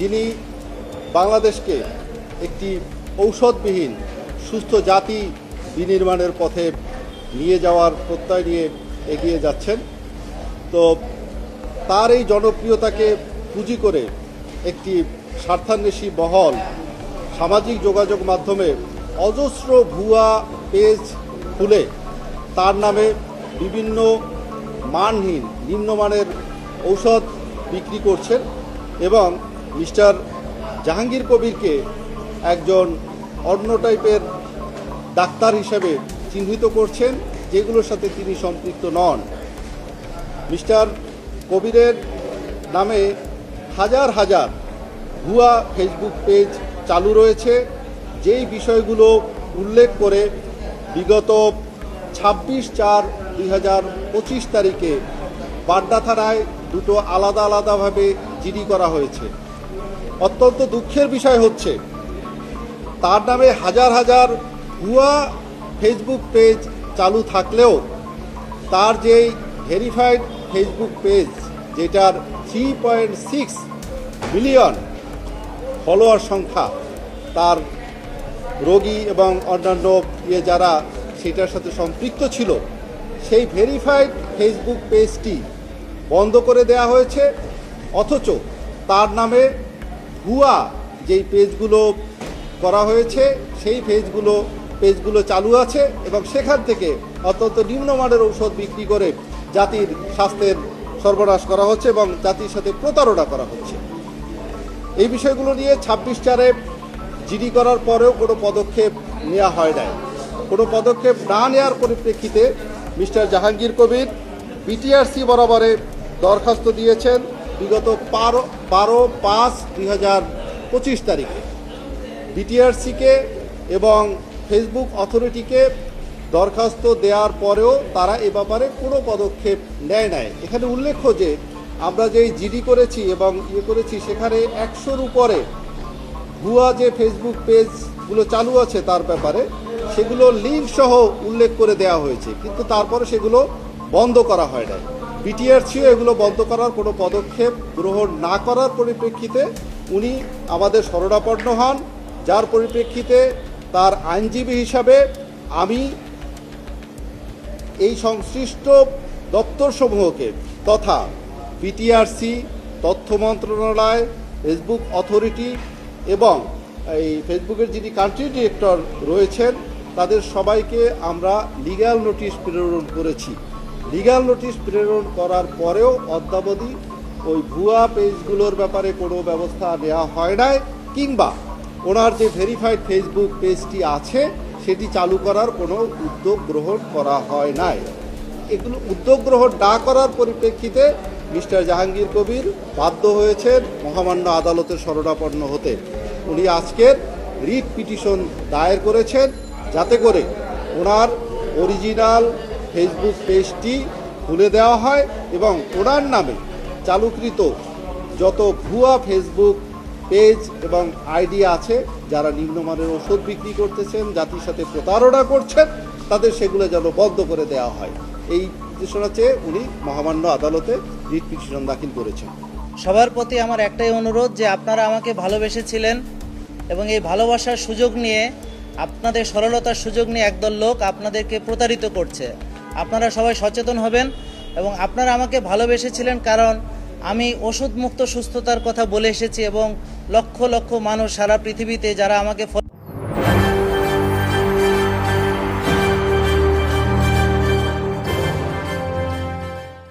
যিনি বাংলাদেশকে একটি ঔষধবিহীন সুস্থ জাতি বিনির্মাণের পথে নিয়ে যাওয়ার প্রত্যয় নিয়ে এগিয়ে যাচ্ছেন, তো তার এই জনপ্রিয়তাকে পুঁজি করে একটি স্বার্থান্বেষী বহল সামাজিক যোগাযোগ মাধ্যমে অজস্র ভুয়া পেজ খুলে, তার নামে বিভিন্ন মানহীন, নিম্নমানের ঔষধ বিক্রি করছেন এবং মিস্টার জাহাঙ্গীর কবিরকে একজন অন্য টাইপের ডাক্তার হিসেবে চিহ্নিত করছেন, যেগুলোর সাথে তিনি সম্পৃক্ত নন। মিস্টার কবিরের নামে হাজার হাজার ভুয়া ফেসবুক পেজ চালু রয়েছে, যেই বিষয়গুলো উল্লেখ করে বিগত ছাব্বিশ চার দুই হাজার পঁচিশ তারিখে বাড্ডা থানায় দুটো আলাদা আলাদাভাবে জিডি করা হয়েছে। অত্যন্ত দুঃখের বিষয় হচ্ছে, তার নামে হাজার হাজার ভুয়া ফেসবুক পেজ চালু থাকলেও, তার যেই ভেরিফাইড ফেসবুক পেজ যেটার three point six million follower সংখ্যা, তার রোগী এবং অন্যান্য ইয়ে যারা সেটার সাথে সম্পৃক্ত ছিল, সেই ভেরিফাইড ফেসবুক পেজটি বন্ধ করে দেওয়া হয়েছে, অথচ তার নামে ভুয়া যেই পেজগুলো করা হয়েছে, সেই পেজগুলো পেজগুলো চালু আছে এবং সেখান থেকে অত্যন্ত নিম্নমানের ঔষধ বিক্রি করে জাতির স্বাস্থ্যের সর্বনাশ করা হচ্ছে এবং জাতির সাথে প্রতারণা করা হচ্ছে। এই বিষয়গুলো নিয়ে ছাব্বিশ চারে জিডি করার পরেও কোনো পদক্ষেপ নেওয়া হয় নাই। কোনো পদক্ষেপ না নেওয়ার পরিপ্রেক্ষিতে মিস্টার জাহাঙ্গীর কবির বিটিআরসি বরাবরে দরখাস্ত দিয়েছেন। বিগত বারো বারো পাঁচ দুই হাজার পঁচিশ তারিখে বিটিআরসিকে এবং ফেসবুক অথরিটিকে দরখাস্ত দেওয়ার পরেও তারা এ ব্যাপারে কোনো পদক্ষেপ নেয় নাই। এখানে উল্লেখ্য যে, আমরা যেই জিডি করেছি এবং ইয়ে করেছি, সেখানে একশোর উপরে ভুয়া যে ফেসবুক পেজগুলো চালু আছে তার ব্যাপারে, সেগুলো লিঙ্ক সহ উল্লেখ করে দেওয়া হয়েছে। কিন্তু তারপরে সেগুলো বন্ধ করা হয় নাই। বিটিআরসিও এগুলো বন্ধ করার কোনো পদক্ষেপ গ্রহণ না করার পরিপ্রেক্ষিতে উনি আমাদের শরণাপন্ন হন। যার পরিপ্রেক্ষিতে তার আইনজীবী হিসাবে আমি এই সংশ্লিষ্ট দপ্তরসমূহকে তথা বিটিআরসি তথ্য মন্ত্রণালয়, ফেসবুক অথরিটি এবং এই ফেসবুকের যিনি কান্ট্রি ডিরেক্টর রয়েছেন, তাদের সবাইকে আমরা লিগ্যাল নোটিশ প্রেরণ করেছি। লিগ্যাল নোটিশ প্রেরণ করার পরেও অদ্যাবধি ওই ভুয়া পেজগুলোর ব্যাপারে কোনো ব্যবস্থা নেওয়া হয় নাই, কিংবা ওনার যে ভেরিফাইড ফেসবুক পেজটি আছে, সেটি চালু করার কোনো উদ্যোগ গ্রহণ করা হয় নাই। এগুলো উদ্যোগ গ্রহণ না করার পরিপ্রেক্ষিতে মিস্টার জাহাঙ্গীর কবির বাধ্য হয়েছেন মহামান্য আদালতের শরণাপন্ন হতে। উনি আজকের রিট পিটিশন দায়ের করেছেন যাতে করে ওনার অরিজিনাল ফেসবুক পেজটি খুলে দেওয়া হয় এবং ওনার নামে চালুকৃত যত ভুয়া ফেসবুক পেজ এবং আইডি আছে, যারা নিম্নমানের ওষুধ বিক্রি করতেছেন, জাতির সাথে প্রতারণা করছেন, তাদের সেগুলো যেন বন্ধ করে দেওয়া হয়। এই নির্দেশনা চেয়ে উনি মহামান্য আদালতে রিট পিটিশন দাখিল করেছেন। সবার প্রতি আমার একটাই অনুরোধ যে আপনারা আমাকে ভালোবেসেছিলেন এবং এই ভালোবাসার সুযোগ নিয়ে, আপনাদের সরলতার সুযোগ নিয়ে একদল লোক আপনাদেরকে প্রতারিত করছে। আপনারা সবাই সচেতন হবেন এবং আপনারা আমাকে ভালোবেসেছিলেন কারণ আমি ওষুধ মুক্ত সুস্থতার কথা বলে এসেছি এবং লক্ষ লক্ষ মানুষ সারা পৃথিবীতে যারা আমাকে